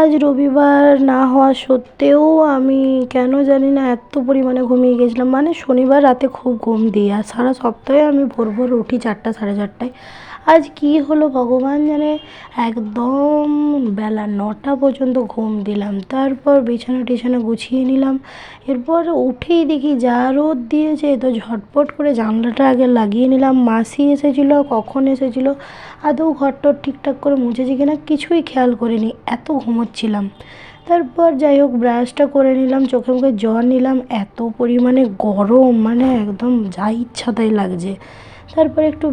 আজ রবিবার না হওয়া সত্ত্বেও আমি কেন জানি না এত পরিমাণে ঘুমিয়ে গেছিলাম। মানে শনিবার রাতে খুব ঘুম দিই আর সারা সপ্তাহে আমি ভোর ভোর উঠি চারটা, সাড়ে চারটায়। আজ কী হলো ভগবান জানে? একদম বেলা নটা পর্যন্ত ঘুম দিলাম। তারপর বিছানা টিছানা গুছিয়ে নিলাম। এরপর উঠেই দেখি যা রোদ দিয়েছে, তো ঝটপট করে জানলাটা আগে লাগিয়ে নিলাম। মাসি এসেছিল, কখন এসেছিল, আদৌ ঘর টর ঠিকঠাক করে মুছেছে কিনা কিছুই খেয়াল করিনি, এত ঘুমোচ্ছিলাম। তারপর যাই হোক, ব্রাশটা করে নিলাম, চোখে মুখে জল নিলাম। এত পরিমাণে গরম মানে একদম যা ইচ্ছা তাই লাগছে। তারপরে একটু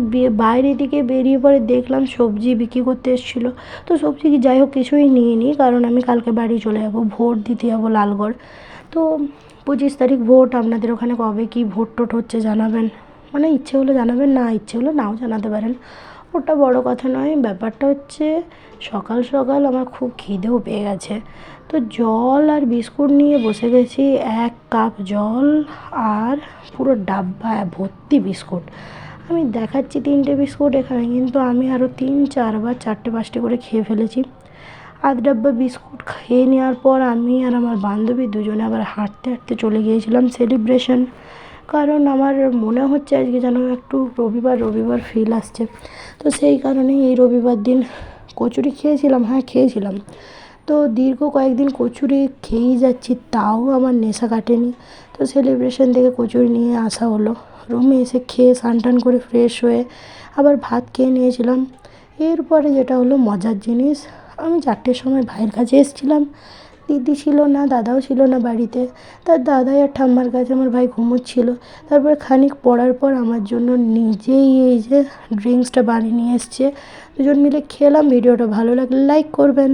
বাইরে দিকে বেরিয়ে পরে দেখলাম সবজি বিক্রি করতে এসেছিল। তো সবজি কি যাই হোক কিছুই নিইনি, কারণ আমি কালকে বাড়ি চলে যাব, ভোট দিতে যাব লালগড়। তো পঁচিশ তারিখ ভোট, আপনাদের ওখানে কবে কী ভোট টোট হচ্ছে জানাবেন? মানে ইচ্ছে হলে জানাবেন, না ইচ্ছে হলে নাও জানাতে পারেন। ওটা বড় কথা নয়, ব্যাপারটা হচ্ছে সকাল সকাল আমার খুব খিদেও পেয়ে গেছে। তো জল আর বিস্কুট নিয়ে বসে গেছি, এক কাপ জল আর পুরো ডাব্বা ভর্তি বিস্কুট। আমি দেখাচ্ছি তিনটে বিস্কুট এখানে, কিন্তু আমি আরও তিন চারবার চারটে, পাঁচটে করে খেয়ে ফেলেছি। আধ ডাব্বা বিস্কুট খেয়ে নেওয়ার পর আমি আর আমার বান্ধবী দুজনে আবার হাঁটতে হাঁটতে চলে গিয়েছিলাম সেলিব্রেশন কারণ আমার মনে হচ্ছে আজকে যেন একটু রবিবার রবিবার ফিল আসছে। তো সেই কারণেই এই রবিবার দিন কচুরি খেয়েছিলাম হ্যাঁ খেয়েছিলাম। তো দীর্ঘ কয়েকদিন কচুরি খেয়েই যাচ্ছি, তাও আমার নেশা কাটেনি। তো সেলিব্রেশন থেকে কচুরি নিয়ে আসা হলো। রুমে এসে খেয়ে স্নান টান করে ফ্রেশ হয়ে আবার ভাত খেয়ে নিয়েছিলাম। এরপরে যেটা হলো মজার জিনিস, আমি চারটের সময় ভাইয়ের কাছে এসেছিলাম। দিদি ছিল না, দাদাও ছিল না বাড়িতে। তার দাদাই আর ঠাম্মার কাছে আমার ভাই ঘুমোচ্ছিল। তারপর খানিক পড়ার পর আমার জন্য নিজেই এই যে ড্রিঙ্কসটা বানিয়ে নিয়ে এসছে। দুজন মিলে খেলাম ভিডিওটা ভালো লাগলে লাইক করবেন।